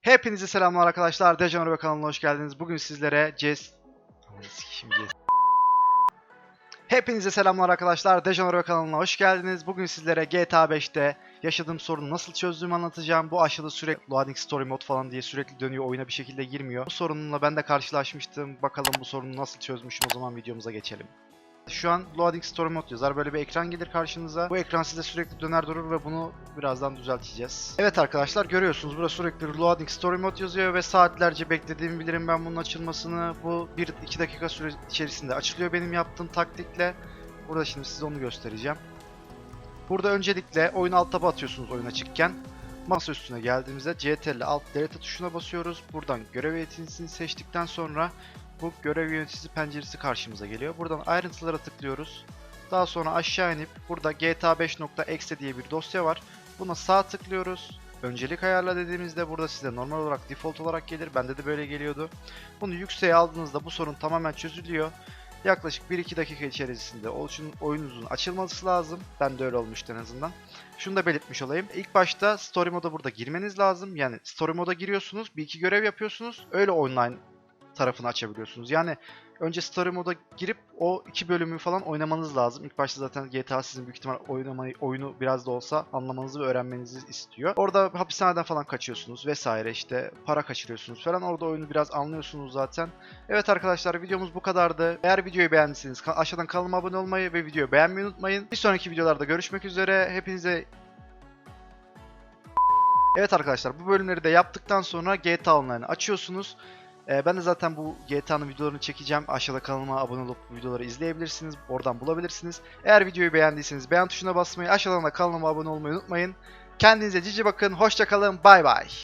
Hepinize selamlar arkadaşlar. Dejanor kanalına hoş geldiniz. Bugün sizlere CS. Hepinize selamlar arkadaşlar. Dejanor kanalına hoş geldiniz. Bugün sizlere GTA 5'te yaşadığım sorunu nasıl çözdüğümü anlatacağım. Bu aşağıda sürekli loading story mode falan diye sürekli dönüyor. Oyuna bir şekilde girmiyor. Bu sorunla ben de karşılaşmıştım. Bakalım bu sorunu nasıl çözmüşüm. O zaman videomuza geçelim. Şu an loading story mode yazar. Böyle bir ekran gelir karşınıza. Bu ekran size sürekli döner durur ve bunu birazdan düzelteceğiz. Evet arkadaşlar görüyorsunuz burada sürekli loading story mode yazıyor ve saatlerce beklediğimi bilirim ben bunun açılmasını. Bu 1-2 dakika süre içerisinde açılıyor benim yaptığım taktikle. Burada şimdi size onu göstereceğim. Burada öncelikle oyun alt taba atıyorsunuz oyun açıkken. Masa üstüne geldiğimizde CTRL alt delete tuşuna basıyoruz. Buradan görev yöneticisini seçtikten sonra bu görev yöneticisi penceresi karşımıza geliyor. Buradan ayrıntılara tıklıyoruz. Daha sonra aşağı inip burada GTA 5.exe diye bir dosya var. Buna sağ tıklıyoruz. Öncelik ayarla dediğimizde burada size normal olarak default olarak gelir. Bende de böyle geliyordu. Bunu yükseğe aldığınızda bu sorun tamamen çözülüyor. Yaklaşık 1-2 dakika içerisinde oyununuzun açılması lazım. Ben de öyle olmuştu en azından. Şunu da belirtmiş olayım. İlk başta story moda burada girmeniz lazım. Yani story moda giriyorsunuz, bir iki görev yapıyorsunuz. Öyle online tarafını açabiliyorsunuz. Yani önce story moda girip o iki bölümü falan oynamanız lazım. İlk başta zaten GTA sizin büyük ihtimal oynamayı, oyunu biraz da olsa anlamanızı ve öğrenmenizi istiyor. Orada hapishaneden falan kaçıyorsunuz vesaire işte para kaçırıyorsunuz falan. Orada oyunu biraz anlıyorsunuz zaten. Evet arkadaşlar videomuz bu kadardı. Eğer videoyu beğendiyseniz aşağıdan kanalıma abone olmayı ve videoyu beğenmeyi unutmayın. Bir sonraki videolarda görüşmek üzere. Hepinize Evet arkadaşlar bu bölümleri de yaptıktan sonra GTA Online'ı açıyorsunuz. Ee, ben de zaten bu GTA'nın videolarını çekeceğim. Aşağıda kanalıma abone olup videoları izleyebilirsiniz. Oradan bulabilirsiniz. Eğer videoyu beğendiyseniz beğen tuşuna basmayı, aşağıdan da kanalıma abone olmayı unutmayın. Kendinize cici bakın. Hoşça kalın. Bay bay.